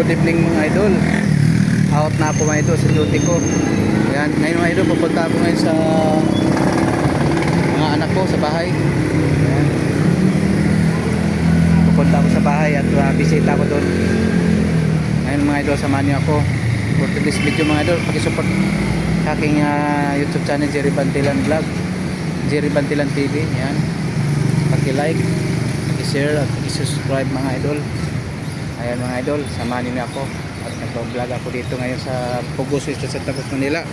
good evening mga idol. Out na ako mga idol sa duty ko. Yan, ngayon mga idol, pupunta ako ngayon sa mga anak ko sa bahay. Yan. Pupunta ako sa bahay at uh, bisita ako doon. Ngayon mga idol, samahan niyo ako. For today's video mga idol, pakisupport sa aking uh, YouTube channel Jerry Bantilan Vlog. Jerry Bantilan TV. Yan. Paki-like, paki-share at paki-subscribe mga idol. Ayan mga idol, samahan niyo ako at nagpa-vlog ako dito ngayon sa Street sa Santa Cruz, Manila.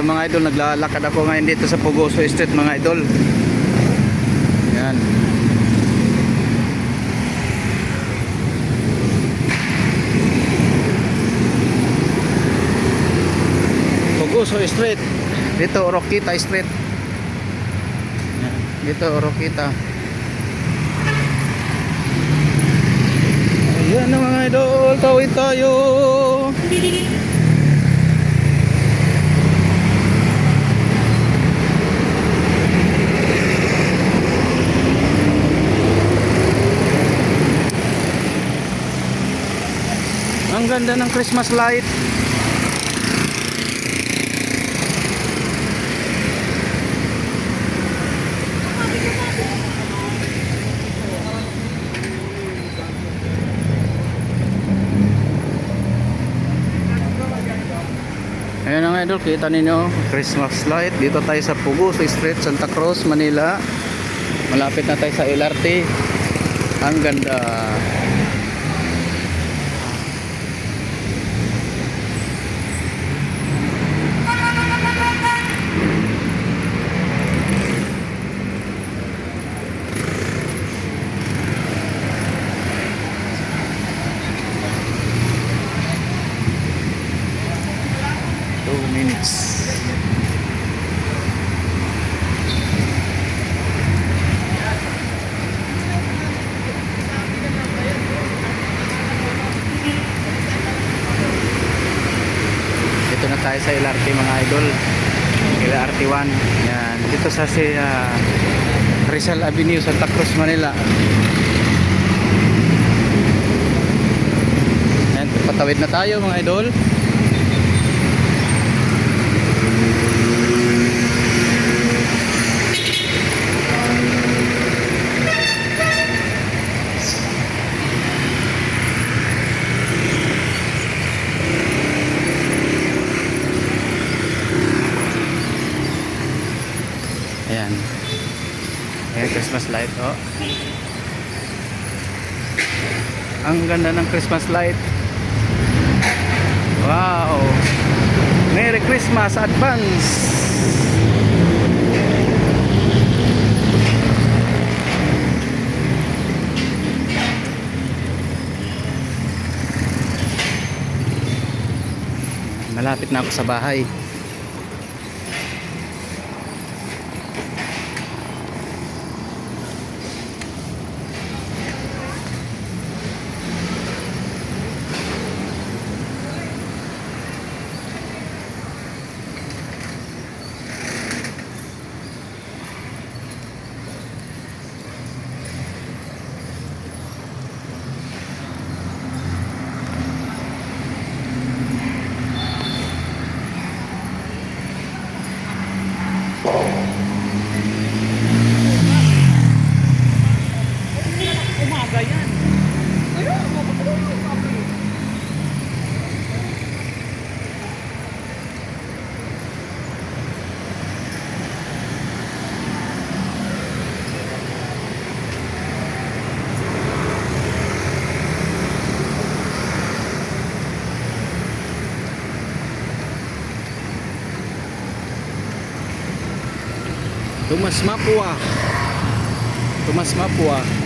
Ito mga idol, naglalakad ako ngayon dito sa Pugoso Street mga idol. Yan. Pugoso Street. Dito Orokita Street. Yan. Dito Orokita. Ayan mga idol, tawid tayo. Ang ganda ng Christmas light. Ayan ang idol, kita ninyo, Christmas light. Dito tayo sa Pugo, Street, Santa Cruz, Manila. Malapit na tayo sa LRT. Ang ganda. Dito na tayo sa LRT mga idol. LRT 1. Yan. Dito sa si ah, Rizal Avenue, Santa Cruz, Manila. Yan. Patawid na tayo mga idol. Ayan. Ayan, Christmas light, oh. Ang ganda ng Christmas light. Wow! Merry Christmas advance! Malapit na ako sa bahay. Tumas Mapua. Tumas Mapua.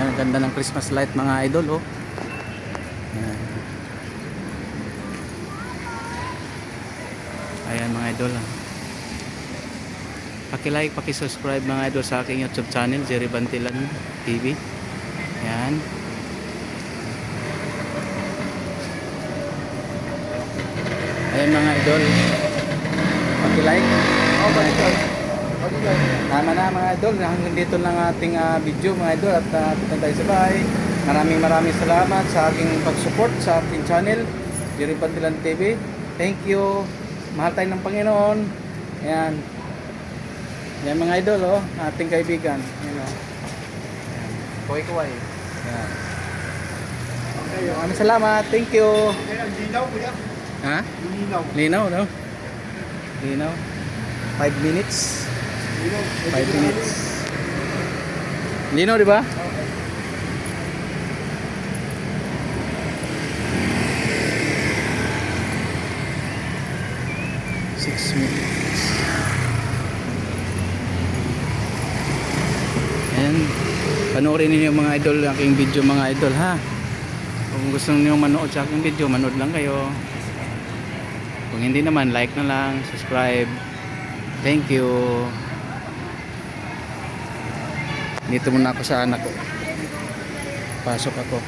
Yan ganda ng Christmas light mga idol, oh. Ayan. Ayan mga idol, ah. Paki-like, paki-subscribe mga idol sa aking YouTube channel, Jerry Bantilan TV. Ayan. Ayan mga idol. Paki-like. Oh, ka. Tama na mga idol, hanggang dito lang ating ah, video mga idol at uh, tayo sa bahay. Maraming maraming salamat sa aking pag-support sa aking channel, Jerry Pantilan TV. Thank you. Mahal tayo ng Panginoon. Ayan. Yan mga idol, oh, ating kaibigan. Ayan, oh. Ayan. Kuway-kuway. Ayan. Okay, oh. Maraming salamat. Thank you. Okay, ang linaw, kuya. Ha? Linaw. Linaw, no? Linaw. 5 minutes. Linaw. 5 minutes. Linaw, di ba? Six minutes. Ayan. Panoorin ninyo mga idol, aking video mga idol ha. Kung gusto niyo manood sa aking video, manood lang kayo. Kung hindi naman, like na lang, subscribe. Thank you. Dito muna ako sa anak ko. Pasok ako.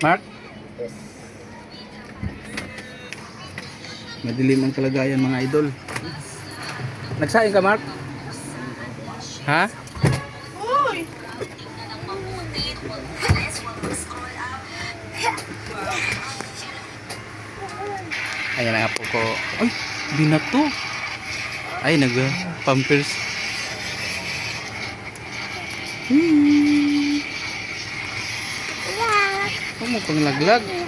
Mark? Madilim ang kalagayan mga idol. Nagsaing ka, Mark? Ha? Uy! Ayan ang apo ko. Ay, di na to. Ay, nag-pampers. Hmm. Oh, mukhang laglag.